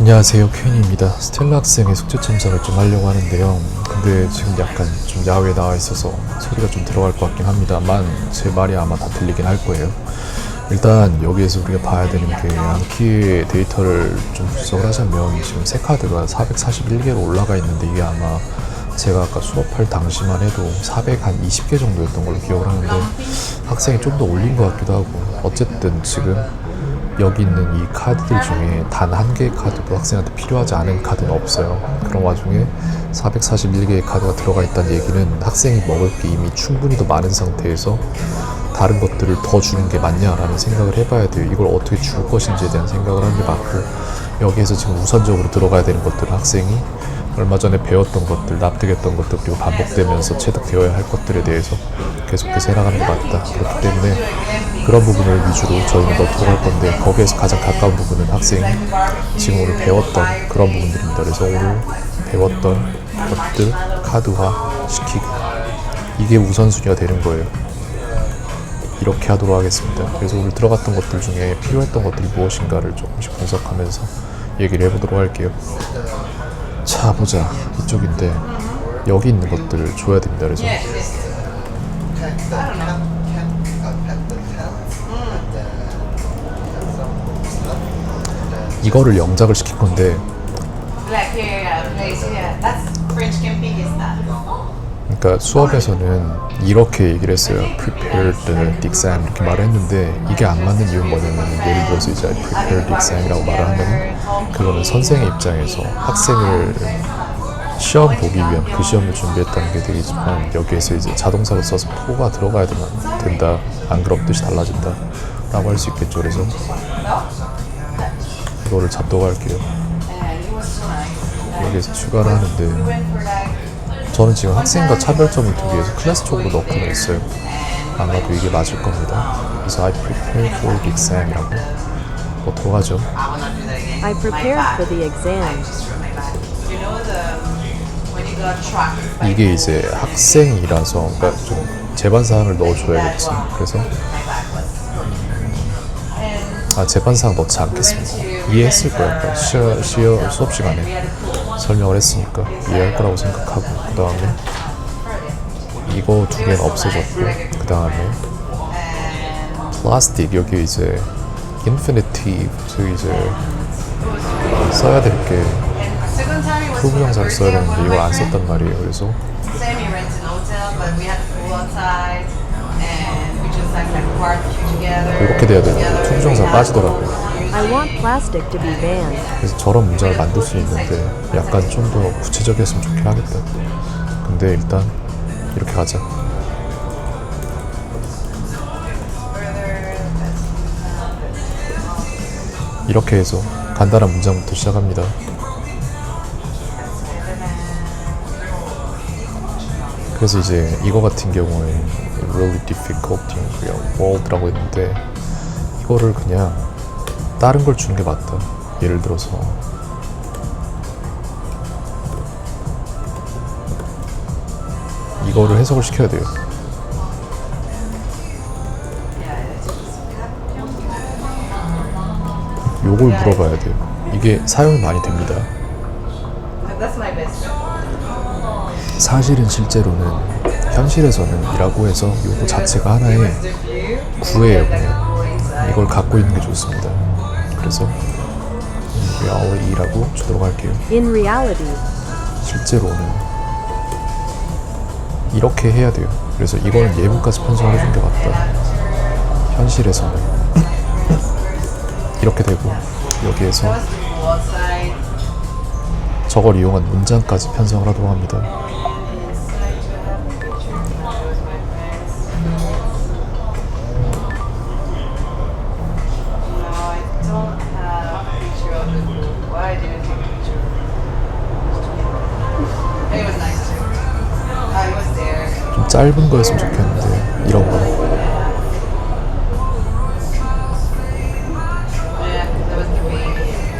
안녕하세요. 퀸입니다. 스텔라 학생의 숙제 첨삭을 좀 하려고 하는데요. 근데 지금 약간 좀 야외에 나와 있어서 소리가 좀 들어갈 것 같긴 합니다만 제 말이 아마 다 들리긴 할 거예요. 일단 여기에서 우리가 봐야 되는 게 암키의 데이터를 좀 분석을 하자면 지금 새 카드가 441개로 올라가 있는데 이게 아마 제가 아까 수업할 당시만 해도 420개 정도였던 걸로 기억을 하는데 학생이 좀 더 올린 것 같기도 하고 어쨌든 지금 여기 있는 이 카드들 중에 단 한 개의 카드도 학생한테 필요하지 않은 카드는 없어요. 그런 와중에 441개의 카드가 들어가 있다는 얘기는 학생이 먹을 게 이미 충분히 더 많은 상태에서 다른 것들을 더 주는 게 맞냐라는 생각을 해봐야 돼요. 이걸 어떻게 줄 것인지에 대한 생각을 하는 게 맞고 여기에서 지금 우선적으로 들어가야 되는 것들은 학생이 얼마 전에 배웠던 것들, 납득했던 것들 그리고 반복되면서 체득되어야 할 것들에 대해서 계속해서 해나가는 게 맞다. 그렇기 때문에 그런 부분을 위주로 저희는 넣도록 할 건데 거기에서 가장 가까운 부분은 학생이 지금 오늘 배웠던 그런 부분들입니다. 그래서 오늘 배웠던 것들 카드화 시키기 이게 우선순위가 되는 거예요. 이렇게 하도록 하겠습니다. 그래서 오늘 들어갔던 것들 중에 필요했던 것들이 무엇인가를 조금씩 분석하면서 얘기를 해보도록 할게요. 자 보자 이쪽인데 여기 있는 것들을 줘야 됩니다. 그래서 이거를 영작을 시킬 건데 Black hair, uh, place here. That's French camping is that. 그러니까 수업에서는 이렇게 얘기를 했어요. Prepare the exam 이렇게 말을 했는데 이게 안 맞는 이유는 뭐냐면 예를 들어서 이제 Prepare the exam이라고 말을 하면 그거는 선생의 입장에서 학생을 시험 보기 위한 그 시험을 준비했다는 게 되겠지만 여기에서 이제 자동사를 써서 포가 들어가야 된다. 안 그럼 뜻이 달라진다. 라고 할 수 있겠죠. 그래서 이거를 nice. 여기에서 추가를 하는데. 저는 지금 학생과 차별점을 두기 위해서 클래스 쪽으로 넣기로 했어요. 아마도 이게 맞을 겁니다. 그래서 I prepare for the exam이라고 넣도록 하죠. I prepared for the exam. 이게 이제 학생이라서 그러니까 좀 제반 사항을 넣어줘야겠지. 그래서 아 제반 사항 넣지 않겠습니다. 이해했을 거야. 그러니까 시어, 시어 수업 시간에 설명을 했으니까 이해할 거라고 생각하고 그 다음에 이거 두 개는 없어졌고 그 다음에 플라스틱 여기 이제 인피니티 즉 이제 써야 될게 first 써야 되는데 I 안 썼단 말이에요. 그래서. 이렇게 돼야 돼요. together. 투부 We 정상 had 빠지더라고요. I want plastic to be banned. 그래서 저런 문장을 만들 수 있는데 약간 좀 더 구체적이었으면 좋긴 하겠다. 근데 일단 이렇게 가자. 이렇게 해서 간단한 문장부터 시작합니다. 그래서 이제 이거 같은 경우에 really difficult in real world라고 했는데 이거를 그냥 다른 걸 주는 게 맞다. 예를 들어서 이거를 해석을 시켜야 돼요. 요걸 물어봐야 돼요. 이게 사용이 많이 됩니다. 사실은 실제로는 현실에서는 이라고 해서 요거 자체가 하나의 구애예요. 이걸 갖고 있는 게 좋습니다. 그래서 reality라고 주도록 할게요. In reality, 실제로는 이렇게 해야 돼요. 그래서 이거는 예문까지 편성을 해준 게 맞다. 현실에서는 이렇게 되고 여기에서. 저걸 이용한 문장까지 편성을 하도록 합니다. 짧은 거였으면 좋겠는데 이런 거.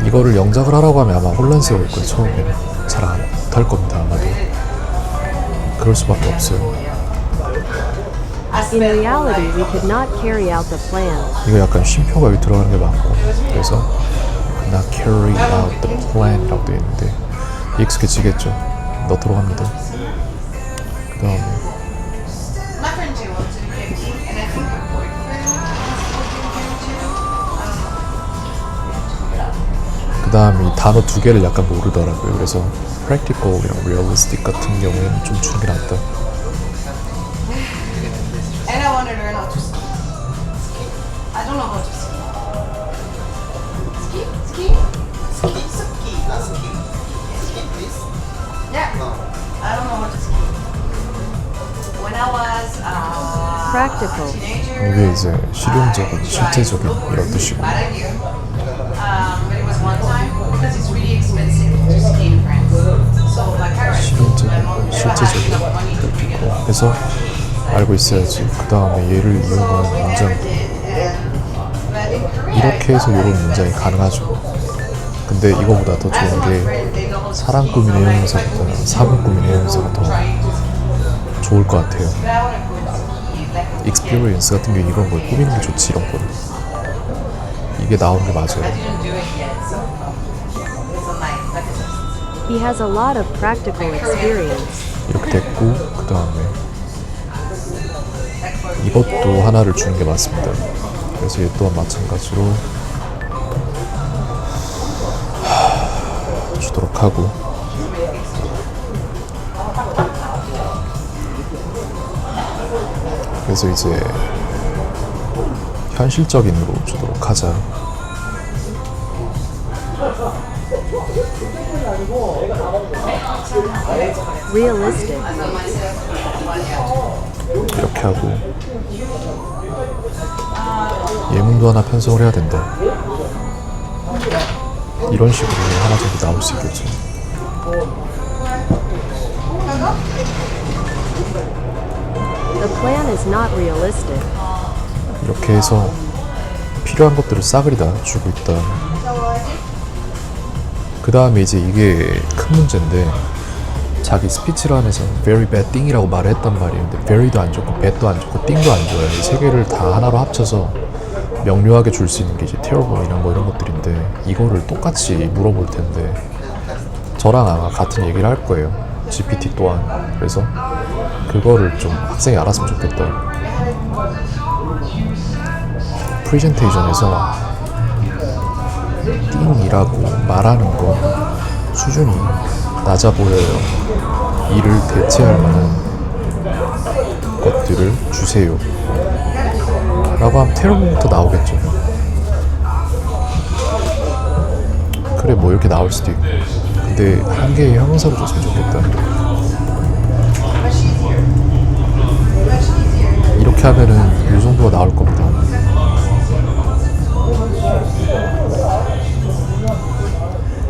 이거를 영작을 하라고 하면 아마 혼란스러울 거예요. 처음에는 잘안할 겁니다. 아마도 그럴 수밖에 없어요. I in spent reality, like we could not carry out the plan. 이거 약간 쉼표가 여기 들어가는 게 맞고 그래서 not carry out the plan이라고 되어 있는데 익숙해지겠죠. 넣도록 합니다. 그 다음에 그 다음에 이 단어 두 개를 약간 모르더라고요. 그래서 practical이랑 realistic 같은 경우에는 좀 주는 게 낫다. And I want to learn how to ski. I don't know how to ski. Ski? Ski? Ski, ski, not ski. Ski, please. Yeah. I don't know how to ski. When I was uh, Practical. a teenager, 이게 이제 실용적인, 실제적인 이런 뜻이고 because it's really expensive to ski in France. So my parents, 실용적인, my mom never had 실제적인 enough money to bring it up. 그래서 알고 있어야지. 그 다음에 얘를 in Korea, 이렇게 해서 이런 문장이 가능하죠. 근데 이거보다 더 좋은 게 사랑 꾸미는 so like, 형용사보다 if I 사분 꾸미는 형용사가 더. 좋을 것 같아요. Experience 같은 게 이런 걸 꾸미는 게 좋지 이런 거는 이게 나오는 게 맞아요. He has a lot of practical experience. 이렇게 됐고 그 다음에 이것도 하나를 주는 게 맞습니다. 그래서 얘 또한 마찬가지로 하, 주도록 하고 그래서 이제 현실적인으로 주도록 하자. Realistic. 이렇게 하고 예문도 하나 편성을 해야 된다. 이런 식으로 하나 정도 나올 수 있겠죠. Realistic. 이렇게 해서 필요한 것들을 싸그리 다 주고 있다. 그 다음에 이제 이게 큰 문제인데 자기 스피치를 하면서 very bad thing이라고 말을 했단 말이에요. 근데 very도 안 좋고 bad도 안 좋고 thing도 안 좋아요. 이 세 개를 다 하나로 합쳐서 명료하게 줄 수 있는 게 이제 terrible이나 뭐 이런 것들인데 이거를 똑같이 물어볼 텐데 저랑 아마 같은 얘기를 할 거예요. GPT 또한. 그래서 그거를 좀 학생이 알았으면 좋겠다. 프레젠테이션에서 띵이라고 말하는 건 수준이 낮아 보여요. 이를 대체할 만한 것들을 주세요. 라고 하면 테러부터 나오겠죠. 그래, 뭐 이렇게 나올 수도 있고. 근데 한 개의 형용사로 줬으면 좋겠다. 이렇게 하면은 이 정도가 나올 겁니다.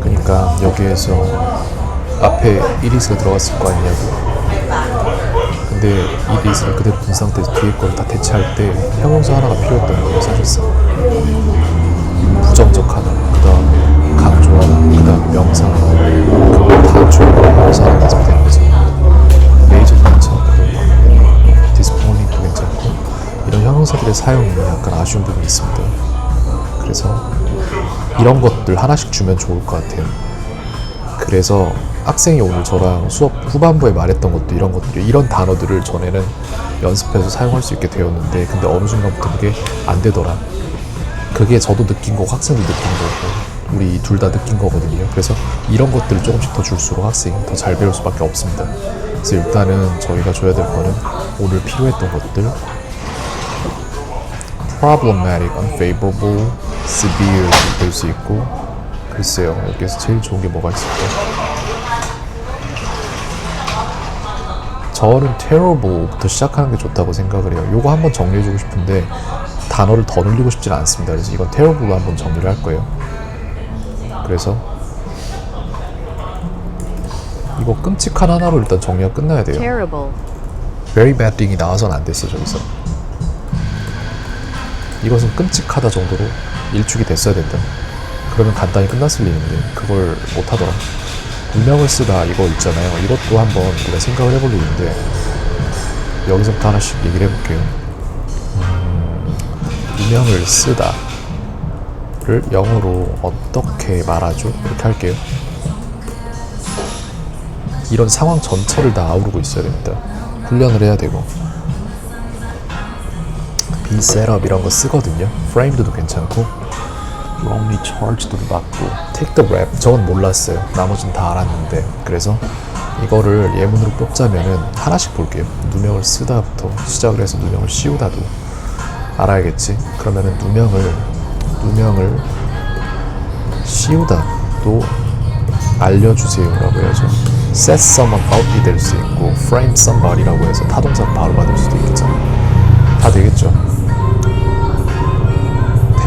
그러니까 여기에서 앞에 이리스가 들어갔을 거 아니냐고. 근데 이리스를 그대로 둔 상태에서 뒤에 걸 다 대체할 때 형용사 하나가 필요했던 거예요, 사실상. 부정적 하나, 그 다음에 강조 하나, 그 다음에 명사 하나. 그걸 다 줄여서 형용사 하나 가지면 되는 거죠. 레이저도 괜찮고, 디스포닝도 괜찮고, 이런 형용사들의 사용이 약간 아쉬운 부분이 있습니다. 그래서 이런 것들 하나씩 주면 좋을 것 같아요. 그래서 학생이 오늘 저랑 수업 후반부에 말했던 것도 이런 것들이 이런 단어들을 전에는 연습해서 사용할 수 있게 되었는데 근데 어느 순간부터 그게 안 되더라. 그게 저도 느낀 거고 학생도 느낀 거고 우리 둘 다 느낀 거거든요. 그래서 이런 것들을 조금씩 더 줄수록 학생이 더 잘 배울 수밖에 없습니다. 그래서 일단은 저희가 줘야 될 거는 오늘 필요했던 것들 problematic, unfavorable, severe 될수 있고 글쎄요 여기에서 제일 좋은 게 뭐가 있을까? 저는 terrible부터 시작하는 게 좋다고 생각을 해요. 요거 한번 정리해주고 싶은데 단어를 더 늘리고 싶지는 않습니다. 그래서 이건 terrible로 한번 정리를 할 거예요. 그래서 이거 끔찍한 하나로 일단 정리가 끝나야 돼요. Terrible. very bad thing이 나와서는 안 됐어 저기서 이것은 끔찍하다 정도로 일축이 됐어야 된다 그러면 간단히 끝났을 일인데 그걸 못하더라 운명을 쓰다 이거 있잖아요 이것도 한번 우리가 생각을 해볼 일인데 여기서부터 하나씩 얘기를 해볼게요 음, 운명을 쓰다 를 영어로 어떻게 말하죠? 이렇게 할게요. 이런 상황 전체를 다 아우르고 있어야 됩니다. 훈련을 해야 되고. set up 이런 거 쓰거든요. framed도 괜찮고. Wrongly charged도 맞고. take the rap 저건 몰랐어요. 나머지는 다 알았는데. 그래서 이거를 예문으로 뽑자면은 하나씩 볼게요. 누명을 쓰다부터 시작을 해서 누명을 씌우다도 알아야겠지. 그러면은 누명을 누명을 씌우다도 알려주세요라고 해야죠. set someone up이 될 수 있고 frame somebody라고 해서 타동사 바로 받을 수도 있겠죠. 다 되겠죠.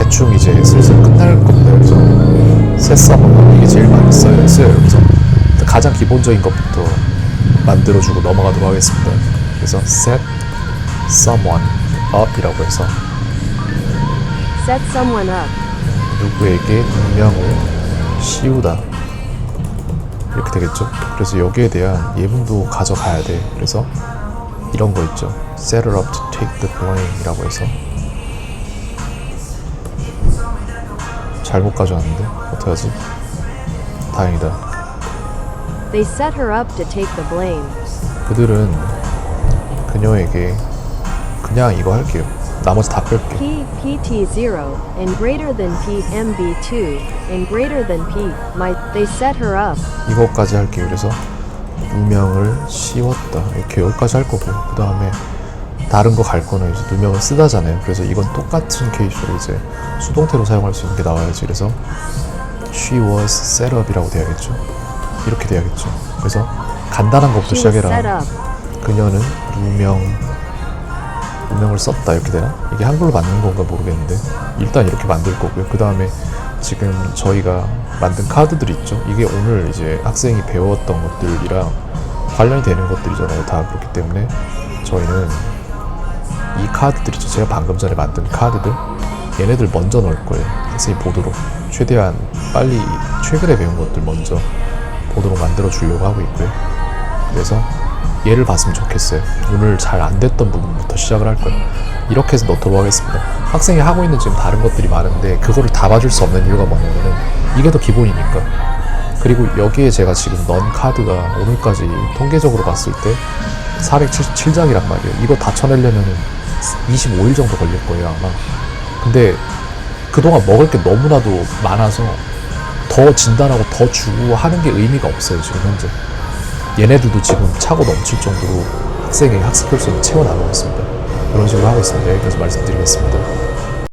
대충 이제 슬슬 끝날 겁니다. 그래서 set someone up 이게 제일 많이 써요. 써요. 그래서 가장 기본적인 것부터 만들어주고 넘어가도록 하겠습니다. 그래서 set someone up이라고 해서 Set someone up. 누구에게 운명을 씌우다 이렇게 되겠죠 그래서 여기에 대한 예문도 가져가야 돼 그래서 이런 거 있죠 set her up to take the blame 이라고 해서 잘못 가져왔는데 어떡하지 다행이다 They set her up to take the blame. 그들은 그녀에게 그냥 이거 할게요 나머지 다 뺄게 P PT0 and greater than P MB2 and greater than P might they set her up. 이것까지 할게요. 그래서 누명을 씌웠다. 이렇게 여기까지 할 거고 그 다음에 다른 거 갈 거는 이제 누명을 쓰다잖아요. 그래서 이건 똑같은 케이스로 이제 수동태로 사용할 수 있는 게 나와야지. 그래서 she was set up이라고 돼야겠죠. 이렇게 돼야겠죠. 그래서 간단한 것부터 시작해라. 그녀는 누명 누명을 썼다 이렇게 되나? 이게 한글로 맞는 건가 모르겠는데 일단 이렇게 만들 거고요. 그 다음에 지금 저희가 만든 카드들 있죠. 이게 오늘 이제 학생이 배웠던 것들이랑 관련이 되는 것들이잖아요. 다 그렇기 때문에 저희는 이 카드들 있죠. 제가 방금 전에 만든 카드들 얘네들 먼저 넣을 거예요. 학생이 보도록 최대한 빨리 최근에 배운 것들 먼저 보도록 만들어 주려고 하고 있고요. 그래서 얘를 봤으면 좋겠어요. 오늘 잘 안 됐던 부분부터 시작을 할 거예요. 이렇게 해서 넣도록 하겠습니다. 학생이 하고 있는 지금 다른 것들이 많은데 그거를 다 봐줄 수 없는 이유가 뭐냐면은 이게 더 기본이니까. 그리고 여기에 제가 지금 넣은 카드가 오늘까지 통계적으로 봤을 때 477장이란 말이에요. 이거 다 쳐내려면은 25일 정도 걸릴 거예요 아마. 근데 그동안 먹을 게 너무나도 많아서 더 진단하고 더 주고 하는 게 의미가 없어요 지금 현재. 얘네들도 지금 차고 넘칠 정도로 학생에게 학습 혈수를 채워나가고 있습니다. 그런 식으로 하고 있습니다. 여기까지 말씀드리겠습니다.